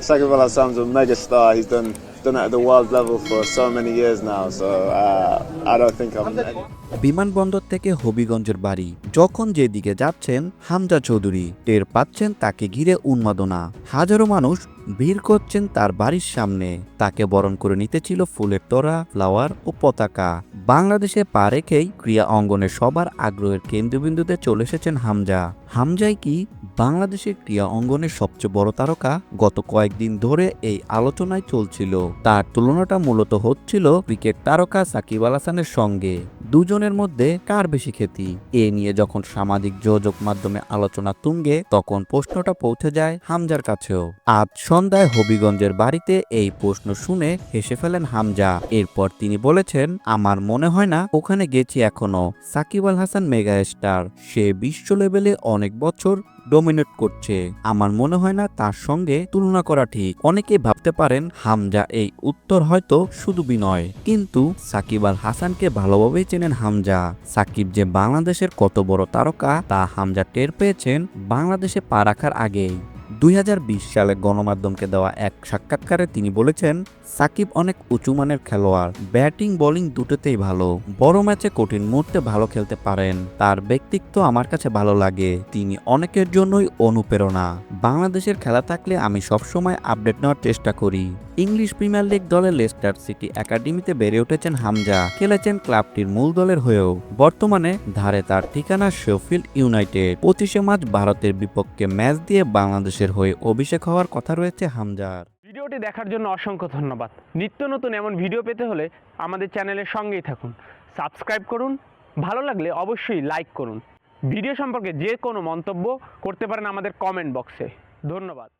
Sakib Al Hassan's a mega star. He's done done it at the world level for so many years now. So uh, I don't think I'm. বিমানবন্দর থেকে হবিগঞ্জের বাড়ি যখন যেদিকে যাচ্ছেন হামজা চৌধুরী টের পাচ্ছেন তাকে ঘিরে উন্মাদনা হাজারো মানুষ ভিড় করছেন তার বাড়ির সামনে তাকে বরণ করে নিতে ছিল ফুলের তোড়া ফ্লাওয়ার ও পতাকা বাংলাদেশে পা রেখেই ক্রিয়া অঙ্গনে সবার আগ্রহের কেন্দ্রবিন্দুতে চলে এসেছেন হামজা হামজাই কি বাংলাদেশের ক্রিয়া অঙ্গনের সবচেয়ে বড় তারকা গত কয়েকদিন ধরে এই আলোচনায় চলছিল। তার তুলনাটা মূলত হচ্ছিল ক্রিকেট তারকা সাকিব আল হাসানের সঙ্গে। দুজনের মধ্যে কার বেশি খ্যাতি? এ নিয়ে যখন সামাজিক যোগাযোগ মাধ্যমে আলোচনা তুঙ্গে, তখন প্রশ্নটা পৌঁছে যায় হামজার কাছেও। আজ সন্ধ্যায় হবিগঞ্জের বাড়িতে এই প্রশ্ন শুনে হেসে ফেলেন হামজা। এরপর তিনি বলেছেন, আমার মনে হয় না, ওখানে গেছি এখনও। Shakib Al Hasan mega star. সে বিশ্ব লেভেলে অনেক বছর ডোমিনেট করছে। আমার মনে হয় না তার সঙ্গে তুলনা করা ঠিক। অনেকে ভাবতে পারেন হামজা এই উত্তর হয়তো শুধু বিনয়। কিন্তু সাকিব আল হাসানকে ভালোভাবেই চেনেন হামজা। সাকিব যে বাংলাদেশের কত বড় তারকা, তা হামজা টের পেয়েছেন বাংলাদেশে পা রাখার আগেই। দুই হাজার বিশ সালে গণমাধ্যমকে দেওয়া এক সাক্ষাৎকারে তিনি বলেছেন, সাকিব অনেক উঁচু মানের খেলোয়াড়, ব্যাটিং, বোলিং দুটোতেই ভালো, বড় ম্যাচে কঠিন মুহূর্তে ভালো খেলতে পারেন, তার ব্যক্তিত্ব আমার কাছে ভালো লাগে, তিনি অনেকের জন্যই অনুপ্রেরণা। বাংলাদেশের খেলা থাকলে আমি সবসময় আপডেট নেওয়ার চেষ্টা করি। ইংলিশ প্রিমিয়ার লিগ দলের লেস্টার সিটি একাডেমিতে বেড়ে উঠেছেন হামজা। খেলেছেন ক্লাবটির মূল দলের হয়েও। বর্তমানে ধারে তার ঠিকানা শেফিল্ড ইউনাইটেড। পঁচিশে মার্চ ভারতের বিপক্ষে ম্যাচ দিয়ে বাংলাদেশের হয়ে অভিষেক হওয়ার কথা রয়েছে হামজার। ভিডিওটি দেখার জন্য অসংখ্য ধন্যবাদ। নিত্য নতুন এমন ভিডিও পেতে হলে আমাদের চ্যানেলের সঙ্গেই থাকুন। সাবস্ক্রাইব করুন। ভালো লাগলে অবশ্যই লাইক করুন। ভিডিও সম্পর্কে যে কোনো মন্তব্য করতে পারেন আমাদের কমেন্ট বক্সে। ধন্যবাদ।